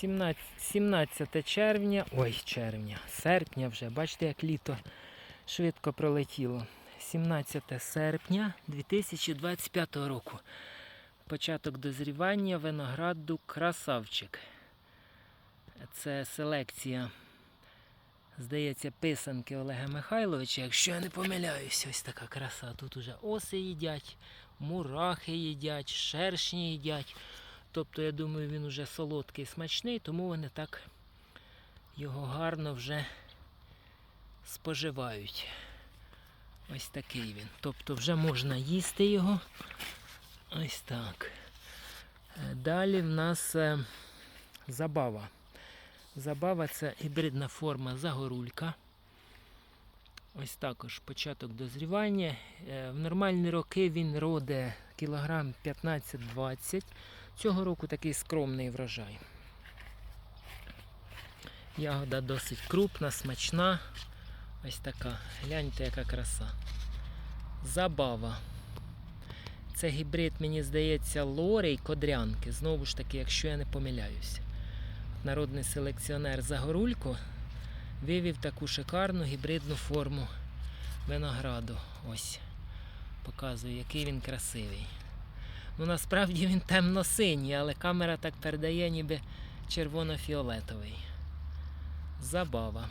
17, 17 червня, ой, червня, серпня вже, бачите, як літо швидко пролетіло. 17 серпня 2025 року. Початок дозрівання винограду красавчик. Це селекція, здається, писанки Олега Михайловича. Якщо я не помиляюсь, ось така краса. Тут уже оси їдять, мурахи їдять, шершні їдять. Тобто, я думаю, він уже солодкий, смачний, тому вони так його гарно вже споживають. Ось такий він. Тобто вже можна їсти його. Ось так. Е, Далі в нас е, забава. Забава це гібридна форма загорулька. Ось також початок дозрівання. Е, В нормальні роки він роде кілограм 15-20. Цього року такий скромний врожай. Ягода досить крупна, смачна. Ось така. Гляньте, яка краса. Забава. Це гібрид, мені здається, лори і кодрянки. Знову ж таки, якщо я не помиляюся. Народний селекціонер Загорулько вивів таку шикарну гібридну форму винограду. Ось. Показую, який він красивий. Ну насправді він темно-синій, але камера так передає, ніби червоно-фіолетовий. Забава.